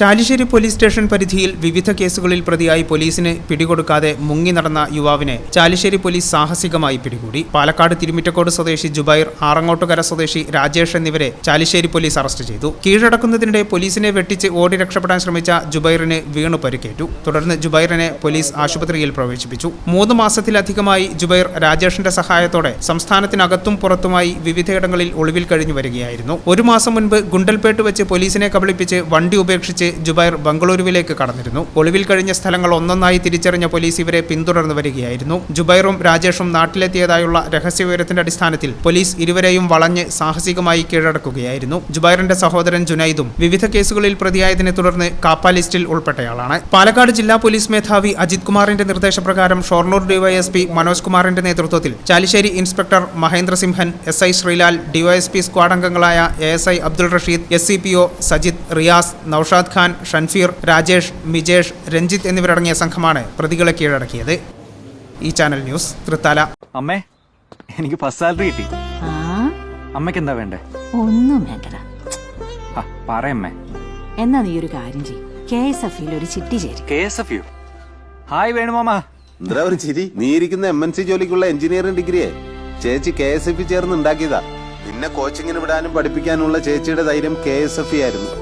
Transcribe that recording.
Chalissery police station പരിധിയിൽ വിവിധ കേസുകളിൽ പ്രതിയായി പോലീസിന് പിടികൊടുക്കാതെ മുങ്ങി നടന്ന യുവാവിനെ ചാലിശ്ശേരി പോലീസ് സാഹസികമായി പിടികൂടി. പാലക്കാട് തിരുമിറ്റക്കോട് സ്വദേശി ജുബൈർ ആറങ്ങോട്ടുകര സ്വദേശി രാജേഷ് എന്നിവരെ ചാലിശ്ശേരി പോലീസ് അറസ്റ്റ് ചെയ്തു. കീഴടക്കുന്നതിനിടെ പോലീസിനെ വെട്ടിച്ച് ഓടി രക്ഷപ്പെടാൻ ശ്രമിച്ച ജുബൈറിന് വീണു പരിക്കേറ്റു. തുടർന്ന് ജുബൈറിനെ പോലീസ് ആശുപത്രിയിൽ പ്രവേശിപ്പിച്ചു. മൂന്ന് മാസത്തിലധികമായി ജുബൈർ രാജേഷിന്റെ സഹായത്തോടെ സംസ്ഥാനത്തിനകത്തും പുറത്തുമായി വിവിധയിടങ്ങളിൽ ഒളിവിൽ കഴിഞ്ഞു വരികയായിരുന്നു. ഒരു മാസം മുൻപ് ഗുണ്ടൽപേട്ട് വെച്ച് പോലീസിനെ കബളിപ്പിച്ച് വണ്ടി ഉപേക്ഷിച്ച് ജുബൈർ ബംഗളൂരുവിലേക്ക് കടന്നിരുന്നു. ഒളിവിൽ കഴിഞ്ഞ സ്ഥലങ്ങൾ ഒന്നൊന്നായി തിരിച്ചറിഞ്ഞ പോലീസ് ഇവരെ പിന്തുടർന്നു വരികയായിരുന്നു. ജുബൈറും രാജേഷും നാട്ടിലെത്തിയതായുള്ള രഹസ്യവിവരത്തിന്റെ അടിസ്ഥാനത്തിൽ പോലീസ് ഇരുവരെയും വളഞ്ഞ് സാഹസികമായി കീഴടക്കുകയായിരുന്നു. ജുബൈറിന്റെ സഹോദരൻ ജുനൈദും വിവിധ കേസുകളിൽ പ്രതിയായതിനെ തുടർന്ന് കാപ്പ ലിസ്റ്റിൽ ഉൾപ്പെട്ടയാളാണ്. പാലക്കാട് ജില്ലാ പോലീസ് മേധാവി അജിത് കുമാറിന്റെ നിർദ്ദേശപ്രകാരം ഷൊർണൂർ ഡിവൈഎസ്പി മനോജ് കുമാറിന്റെ നേതൃത്വത്തിൽ Chalissery inspector Mahendra Simhan S I Sreelal DYSP squad അംഗങ്ങളായ A S I Abdul Rasheed S C P O Sajith Riyas Noushad Khan Shanfeer Rajesh Mijesh Ranjith എന്നിവരടങ്ങിയ സംഘമാണ് പ്രതികളെ കീഴടക്കിയത്. ഈ ചാനൽ ന്യൂസ് തൃത്താല. അമ്മേ എനിക്ക് ഫസ്റ്റ് സാലറി കിട്ടി. ആ? അമ്മയ്ക്ക് എന്താ വേണ്ടേ? ഒന്നും വേണ്ടടാ. പറയമ്മേ എന്നാ നീ ഒരു കാര്യം ചെയ്യും. കെ എസ് എഫ് ഒരു ചിട്ടി ചേരും. കെ എസ് എഫ് യു. ഹായ് വേണുമാമ. എന്താ ഒരു ചിരി? നീ ഇരിക്കുന്ന എം എൻ സി ജോലിക്കുള്ള എഞ്ചിനീയറിംഗ് ഡിഗ്രിയെ. ചേച്ചി കെ എസ് എഫ് ചേർന്ന് ഉണ്ടാക്കിയതാ. നിന്നെ കോച്ചിങ്ങിന് വിടാനും പഠിപ്പിക്കാനുള്ള ചേച്ചിയുടെ ധൈര്യം കെ എസ് എഫ് ആയിരുന്നു.